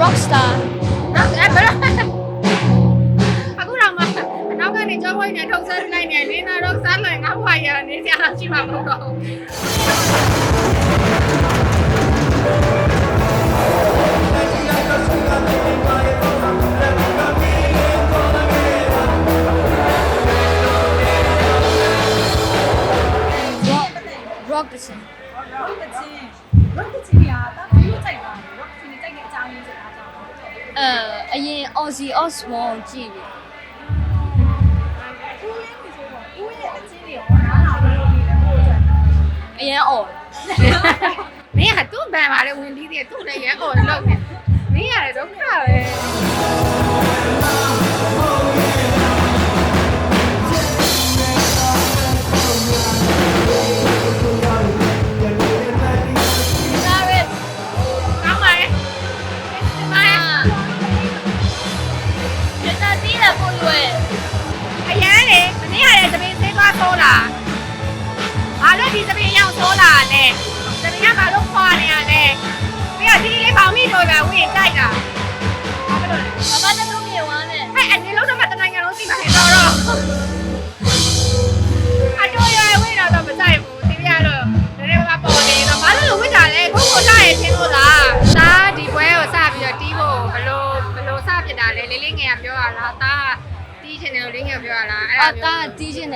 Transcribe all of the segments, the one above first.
rock star နောက်အဲ့ဘယ်လိုအခုတော့မှအနောက်ကနေကြောဝိုင်းနဲ့ထုတ်ဆက်လိုက်နေနေတော့စားလိုက်ငါ့ဘွားရနေစရာရှိမှာမဟုတ်တော့ဘူး rock rock တခြင်း rock တချင်း rock တချင်းကတာဘယ်လိုကြို အဲအရင် Aussie Osborne ကြည့်ပြီဦးလေးကိုဆိုတော့ဦးရဲ့တချင်းတွေရောနားလာလို့ဒီလည်းပို့အတွက်အရင်အော်မင်းကသူ့ဘန်ပါလေဝင်ပြီးသေးတယ်သူ့လည်းရဲအော်လောက်နေမင်းရတယ်ဒုက္ခပဲ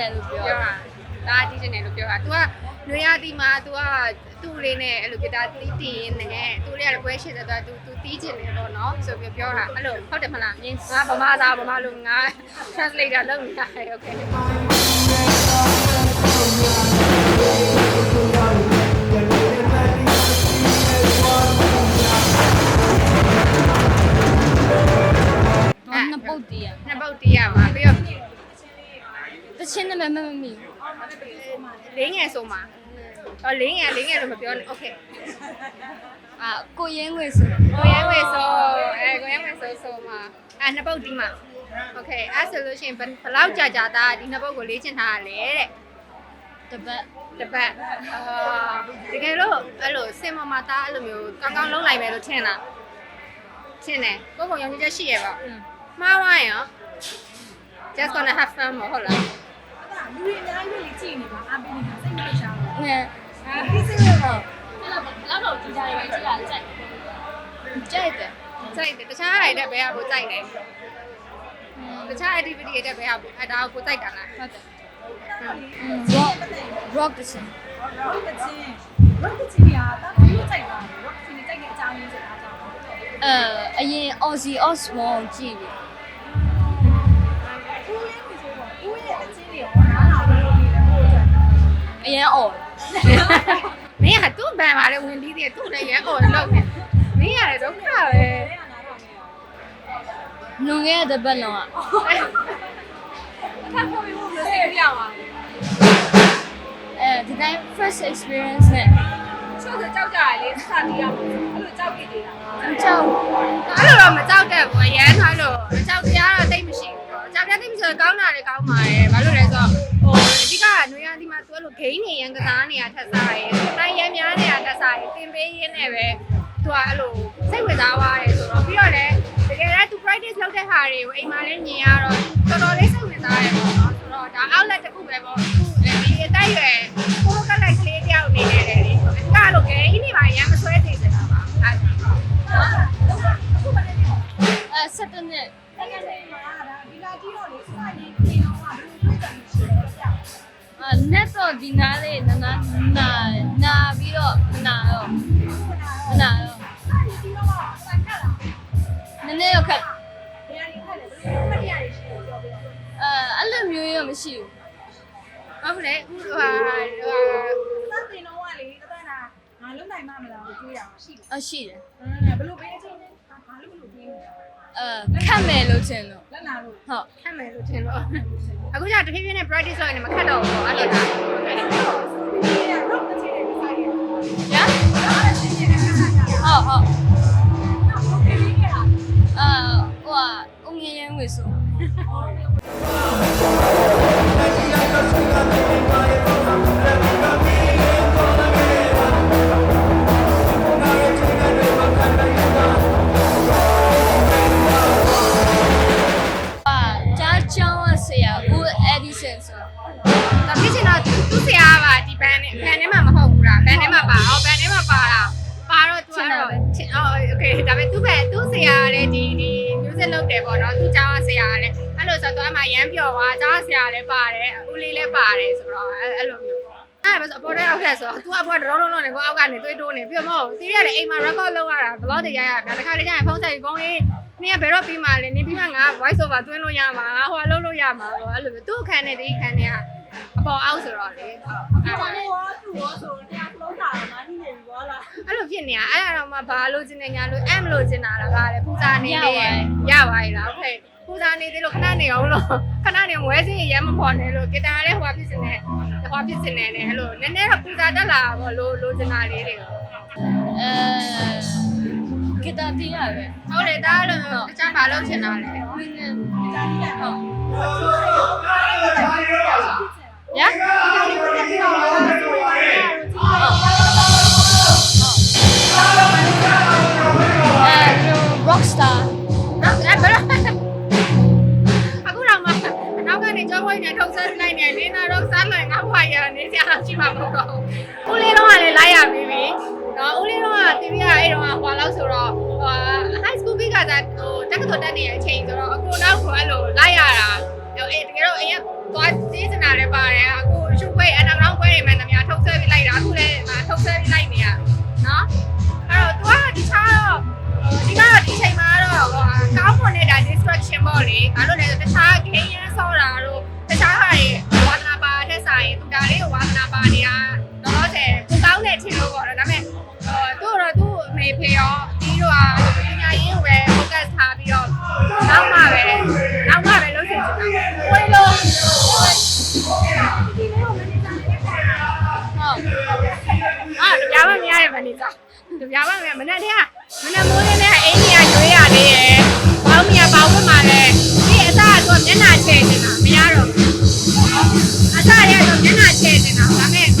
တား မျိုး တီးချင်တယ်လို့ပြော ပြောတာဒါတီးချင်တယ်လို့ပြောတာ तू ကနွေရတီမှာ तू ကသူ့လေးနဲ့အဲ့လိုဂီတာတီးတီးရင်းနဲ့သူလေးကလည်းပွဲရှိတယ် तू तू तू တီးချင်တယ်ပေါ့နော်ဆိုပြီးပြောတာအဲ့လိုဟုတ်တယ်မလားငါဗမာသားဗမာလူငါ translator လုပ်နေတာ okay ဘာနှစ်ပုတ်တီးရ နှစ်ပုတ်တီးရမှာပြီးတော့ တချင်းနာမည်မမမီလေးငယ်ဆိုမှာအော်လေးငယ်လေးငယ်လို့မပြောနဲ့ okay အာကိုရင်းငွေဆိုကိုရဲဝေဆိုအဲကိုရဲဝေဆိုဆိုမှာအဲနှစ်ပုတ်တီးမှာ okay အဲ့ဆိုလို့ရှိရင်ဘယ်ဘယ်လောက်ကြာကြာသားဒီနှစ်ပုတ်ကိုလေ့ကျင့်ထားရလဲတဲ့တပတ်တစ်ပတ်အာတကယ်လို့အဲ့လိုစင်မမသားအဲ့လိုမျိုးကောင်းကောင်းလုံးလိုက်မယ်လို့ထင်လားထင်တယ်ကိုယ့်ပုံရောင်ချက်ရှိရပါမှားဝိုင်းရော just gonna have fun မဟုတ်လားအဲ့ဒါ လူတွေအများကြီးလေးကြည့်နေပါအားပေးနေတာစိတ်မချမ်းဘူးငါအဲဒီစိတ်ရောအဲ့တော့လောက်တော့ဒီကြိုင်ပဲကြည့်ရကြိုက်ကြိုက်တယ်စိုက်တယ်တခြားအရာတွေဘယ်ဟာကိုစိုက်လဲတခြား activity တွေဘယ်ဟာကိုအဲဒါကိုစိုက်တာလားဟုတ်တယ် rock rock တခြင်း rock တချင်း rock တချင်းကတာဘယ်လိုကြိုက်ပါလဲ rock တချင်းကြိုက်တဲ့အကြောင်းရင်းဆိုတာကြောင့်အဲအရင် Aussie Osborne ကြည့်ပြီ င်းကသူ့ဘန်ပါလေဝင်ပြီးသေးတယ်သူ့လည်းရဲအော်လောက်နေမင်းရတယ်ဒုက္ခပဲလွန်ခဲ့တဲ့တစ်ပတ်လုံးอ่ะအခက်ပေါ်ပြီးလို့စိတ်ပြပါအဲဒီတိုင်း first experience နဲ့ချို့ဆိုကြောက်ကြရလေစတီးရမှာအဲ့လိုကြောက်ကြည့်နေတာအကြောက်အဲ့လိုတော့မကြောက်တတ်ဘူးအရန်ထားလို့အကြောက်တရားတော့တိတ်မရှိဘူးပေါ့အကြောက်တရားတိတ်မရှိတော့ကောင်းတာလည်းကောင်းပါရဲ့ဘာလို့လဲ ဂိမ်းနေရန်ကစားနေရထက်စားရဲတိုင်းရန်များနေရထက်စားရဲတင်ပေးရင်းနဲ့ပဲသူကအဲ့လိုစိတ်ဝင်စားသွားရဲဆိုတော့ပြီးတော့လည်းတကယ်လည်းသူ practice လုပ်တဲ့ဟာတွေကိုအိမ်မှာလည်းမြင်ရတော့တော်တော်လေးစိတ်ဝင်စားရဲပေါ့နော်ဆိုတော့ဒါ outlet တစ်ခုပဲပေါ့အခုဒီအတိုက်ရွယ်ကိုယ်ကလိုက်ကလေးတယောက်အနေနဲ့လည်းလေအဓိကအဲ့လိုဂိမ်းနေပါရန်မဆွဲ အရှိတယ်ဘယ်လိုပေးချင်းလဲဘာလို့ဘယ်လိုပေးလဲအဲခတ်မယ်လို့ထင်လို့လက်နာလို့ဟုတ်ခက်မယ်လို့ထင်လို့အခုကျတဖြည်းဖြည်းနဲ့ practice လုပ်ရင်မခက်တော့ဘူးအဲ့လိုလားဒီက rock တစ်ချိန်နဲ့ဆိုင်ရညာအားတစ်ချိန်နဲ့ဆိုင်ရဟုတ်ဟုတ်တော့ပေးခဲ့တာအာဟိုဟာအုံငယ်ရမ်းဝေဆို တယ်ပေါ့နော်သူကျောင်းဆရာကလည်းအဲ့လိုဆိုတော့အမှရမ်းပျော်သွားကျောင်းဆရာလည်းပါတယ်ဦးလေးလည်းပါတယ်ဆိုတော့အဲ့အဲ့လိုမျိုးပေါ့အဲ့ဒါဆိုအပေါ်ထဲအောက်ထက်ဆိုတော့ तू အပေါ်တော့လုံးလုံးနဲ့ကိုအောက်ကနေသွေးတိုးနေပြီးတော့မဟုတ်တီးရတယ်အိမ်မှာ record လုပ်ရတာ blog တွေရိုက်ရတာတခါတည်းကျရင်ဖုန်းဆက်ပြီးဖုန်းလေးနင်ကဘယ်တော့ပြီးမှလဲနင်ပြီးမှငါ voice over သွင်းလို့ရမှာငါဟိုလုပ်လို့ရမှာပေါ့အဲ့လိုမျိုးသူ့အခန်းနဲ့ဒီအခန်းနဲ့ကအပေါ်အောက်ဆိုတော့လေဟုတ်ဒီကောင်လေးရောသူ့ရောဆို တာမနီးနေပြီဘောလားအဲ့လိုဖြစ်နေတာအဲ့ဒါတော့မှဘာလို့ကျင်နေညာလို့အဲ့မလို့ကျင်တာလားကလည်းပူဇာနေလေးရရပါရလားဟုတ်ကဲ့ပူဇာနေသေးလို့ခဏနေအောင်လို့ခဏနေမွဲစင်းရမ်းမပေါ်နဲ့လို့ဂီတာလည်းဟိုဖြစ်စင်နေဟိုဖြစ်စင်နေလေအဲ့လိုနည်းနည်းတော့ပူဇာတက်လာဘောလို့လိုချင်တာလေးတွေအဲဂီတာတင်ရပဲဟုတ်တယ်ဒါလည်းတခြားဘာလို့ချင်တာလဲဝင်းနေဂီတာတင်ရဟုတ်ညာဂီတာတင်ရ ယ်တော့အရင်သွားစီးစနာလည်းပါတယ်အခုရှုပ်ခွေးအနောက်နောက်ခွဲနေမှန်းတမထုတ်ဆက်ပြီးလိုက်တာအခုလည်းထုတ်ဆက်ပြီးလိုက်နေရနော်အဲ့တော့ तू ကတခြားတော့ဒီကတော့ဒီချိန်မှာတော့ဟိုကောင်းမွန်နေတာ distraction ပေါ့လေဘာလို့လဲဆိုတခြား game ရမ်းဆော့တာတို့တခြားဟာတွေဝါသနာပါတဲ့ဆိုင်သူဒါလေးကိုဝါသနာပါနေတာတော့တော့ ကြပါမရမနေ့တည်းကမနေ့မိုးလေးနဲ့အိမ်ကြီးကရွေးရသေးရဲ့ဘောင်းမရဘောင်းမမှာလဲဒီအသားကတော့မျက်နှာချဲနေတာမရတော့ဘူးအသားရတော့မျက်နှာချဲနေတာဒါပေမဲ့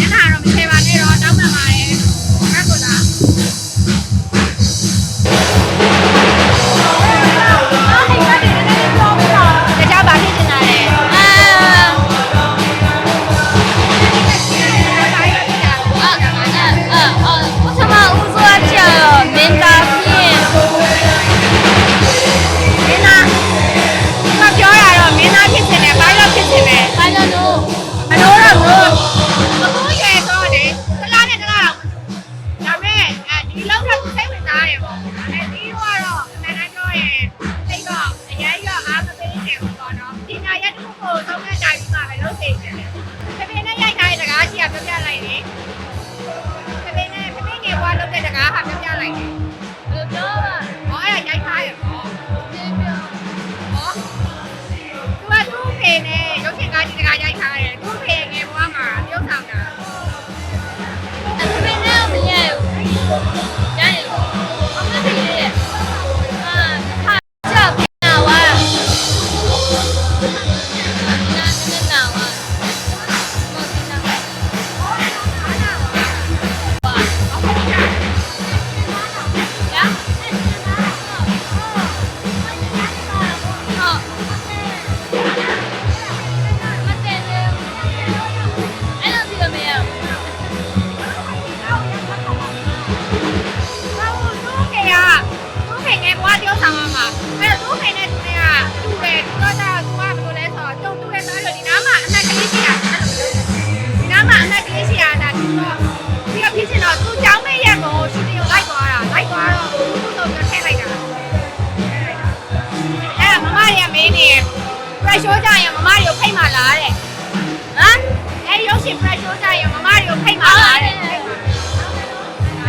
pressure ကြရင်မမတွေကိုဖိတ်မှလာတဲ့ဟမ်အဲ့ရုပ်ရှင် pressure ကြရင်မမတွေကိုဖိတ်မှလာတဲ့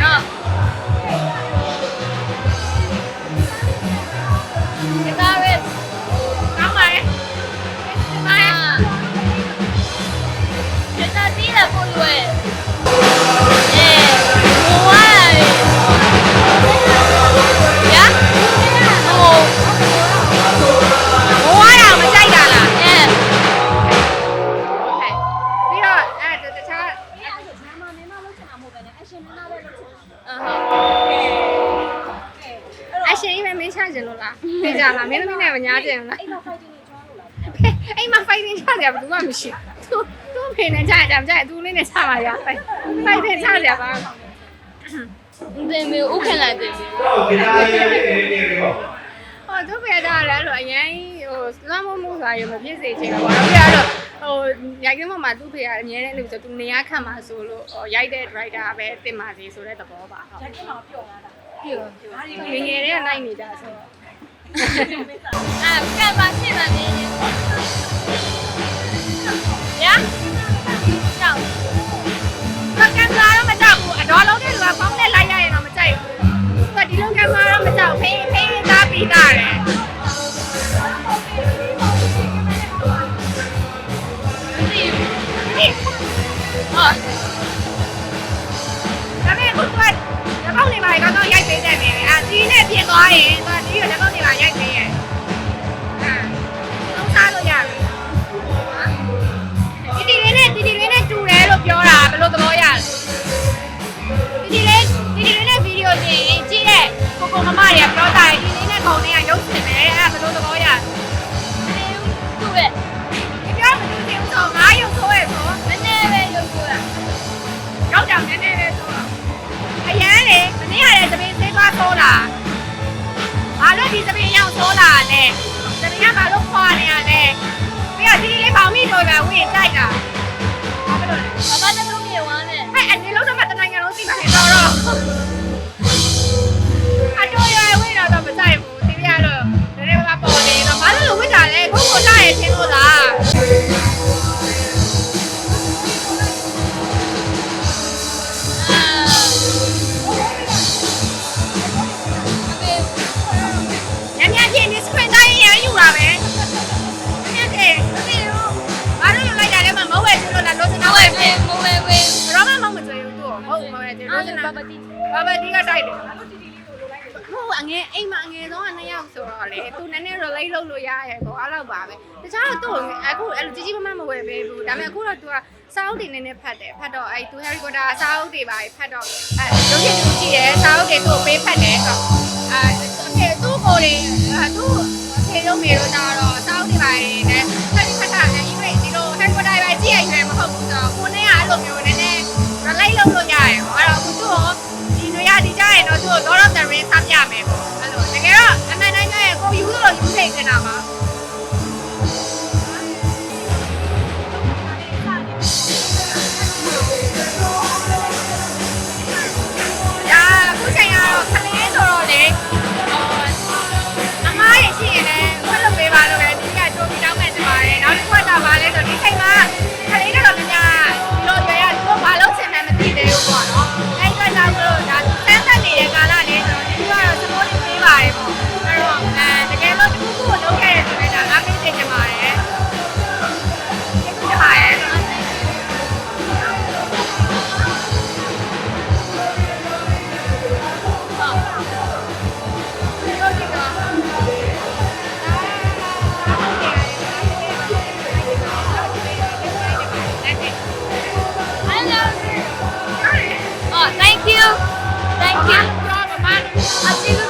နော်ဒီကားပဲကောင်းပါရဲ့မမအာဒီတာတီးလာပို့ရွယ် သူသူ့ဖေနဲ့ချကြကြသူလေးနဲ့ချပါရ fighting ချကြပါဒီမေဥခံလိုက်တယ်တော့ဒီနားလေးလေးလေးလေးပေါ့လည်းအဲ့လိုအရင်ဟိုလွမ်းမိုးမိုးဆိုတာရမဖြစ်စေချင်တော့ဘာလို့လဲတော့ဟိုရိုက်ကင်းပေါ်မှာသူ့ဖေကအမြဲတမ်းလို့ဆိုသူနေရခတ်မှာဆိုလို့ဟိုရိုက်တဲ့ driver ပဲတင်ပါစေဆိုတဲ့သဘောပါဟုတ်ရိုက်တင်မှာပျော်လာတာပြီးတော့ငယ်ငယ်လေးကလိုက်နေကြဆိုတော့အဲကံ သွားရင်သူကဒီကိုလက်ပေါက်နေပါရိုက်ပေးရဲ့အာသုံးစားလို့ရပြီတီတီလေးနဲ့တီတီလေးနဲ့တူတယ်လို့ပြောတာဘယ်လိုသဘောရလဲတီတီလေးတီတီလေးနဲ့ဗီဒီယိုပြင်ရင်ကြည့်တဲ့ကိုကိုမမတွေကပြောတာတီတီလေးနဲ့ခုံလေးကရုပ်ရှင်ပဲအဲ့ဒါဘယ်လိုသဘောရလဲသူ့ရဲ့ဒီပြောမလို့တင်ဦးတော့ငါရုပ်ဆိုးရဲ့ဆိုနည်းနည်းပဲရုပ်ကိုရရောက်ကြောင်နည်းနည်း လေးပေါင်မိတော့ပဲဝင်တိုက်တာဘာလို့လဲဘာမှတလုံးပြေဝမ်းနဲ့ဟဲ့အနေလုံးတော့တနိုင်ငံလုံးသိ အဲ့လောက်ပါပဲတခြားတော့သူ့အခုအဲ့လိုကြီးကြီးမမမဝဲပေးဘူးဒါပေမဲ့အခုတော့ तू ကစာအုပ်တွေနည်းနည်းဖတ်တယ်ဖတ်တော့အဲ့ तू Harry Potter စာအုပ်တွေပါဖတ်တော့အဲ့ရုပ်ရှင်တူကြည့်တယ်စာအုပ်တွေသူ့ကိုပေးဖတ်တယ်ဆိုတော့အဲသူ့ကိုလေသူ့ဖေတို့မေတို့ကြတော့စာအုပ်တွေပါနေတယ်ဖတ်ပြီးဖတ်တာလည်း English ဒီလို Harry Potter ပဲကြည့်ရရွယ်မဟုတ်ဘူးဆိုတော့ကိုနဲ့ကအဲ့လိုမျိုးနည်းနည်း relate လုပ်လို့ရတယ်ပေါ့အဲ့တော့အခုသူ့ကိုဒီနေရာဒီကြရင်တော့သူ့ကို Lord of the Rings ဆက်ပြမယ်ပေါ့အဲ့လိုတကယ်တော့အမှန်တိုင်းကျရင်ကိုယူလို့ယူနေနေတာပါ အ